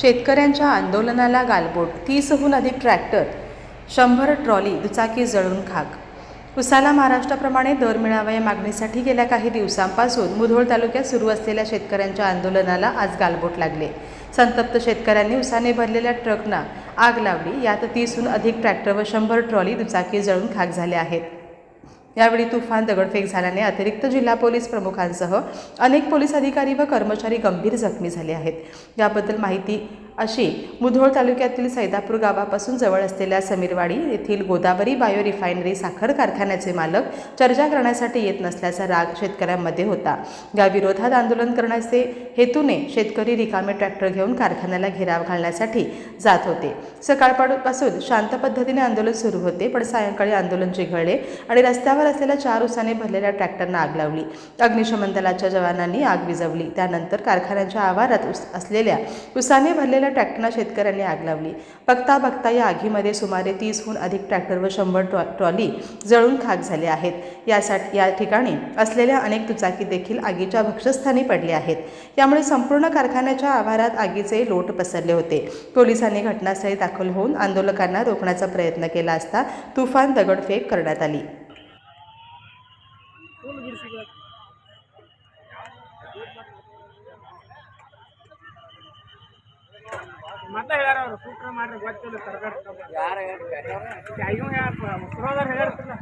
शेतकऱ्यांच्या आंदोलनाला गालबोट तीसहून अधिक ट्रॅक्टर शंभर ट्रॉली दुचाकी जळून खाक. उसाला महाराष्ट्राप्रमाणे दर मिळावा या मागणीसाठी गेल्या काही दिवसांपासून मुधोळ तालुक्यात सुरू असलेल्या शेतकऱ्यांच्या आंदोलनाला आज गालबोट लागले. संतप्त शेतकऱ्यांनी उसाने भरलेल्या ट्रकना आग लावली यात तीसहून अधिक ट्रॅक्टर व शंभर ट्रॉली दुचाकी जळून खाक झाल्या आहेत. यावेळी तुफान दगडफेक झाल्याने अतिरिक्त जिल्हा पोलीस प्रमुखांसह अनेक पोलीस अधिकारी व कर्मचारी गंभीर जखमी झाले आहेत. याबद्दल माहिती अशी मुधोळ तालुक्यातील सैदापूर गावापासून जवळ असलेल्या समीरवाडी येथील गोदावरी बायो रिफायनरी साखर कारखान्याचे मालक चर्चा करण्यासाठी येत नसल्याचा राग शेतकऱ्यांमध्ये होता. या विरोधात आंदोलन करण्याचे हेतूने शेतकरी रिकामे ट्रॅक्टर घेऊन कारखान्याला घेराव घालण्यासाठी जात होते. सकाळपासून शांत पद्धतीने आंदोलन सुरू होते पण सायंकाळी आंदोलन चिघळले आणि रस्त्यावर असलेल्या चार उसाने भरलेल्या ट्रॅक्टरना आग लावली. अग्निशमन दलाच्या जवानांनी आग विझवली. त्यानंतर कारखान्याच्या आवारात उस असलेल्या उसाने भरलेल्या ट्रॅक्टरना शेतकऱ्यांनी आग लावली. बघता बघता या आगीमध्ये सुमारे तीसहून अधिक ट्रॅक्टर व शंभर ट्रॉ ट्रॉली जळून खाक झाले आहेत. यासाठी या ठिकाणी असलेल्या अनेक दुचाकी देखील आगीच्या भक्षस्थानी पडले आहेत. यामुळे संपूर्ण कारखान्याच्या आवारात आगीचे लोट पसरले होते. पोलिसांनी घटनास्थळी दाखल होऊन आंदोलकांना रोखण्याचा प्रयत्न केला असता तुफान दगडफेक करण्यात आली. ಮತ್ತೆ ಹೇಳ್ಯಾರ ಅವ್ರು ಸೂತ್ರ ಮಾಡ್ರಿ ಗೊತ್ತಿಲ್ಲ ತರಕಾರಿ ಯಾರು ಇವ್ ಅವ್ರೇನು ಮುಸ್ರೋದವ್ರು ಹೇಳ್ತಿಲ್ಲ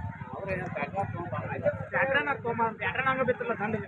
ಟ್ಯಾಕ್ಟ್ರನ ಪ್ಯಾಟ್ರನ್ ಟ್ಯಾಕ್ಟ್ರನಾಗ ಬಿತ್ತಿಲ್ಲ ತಂಡ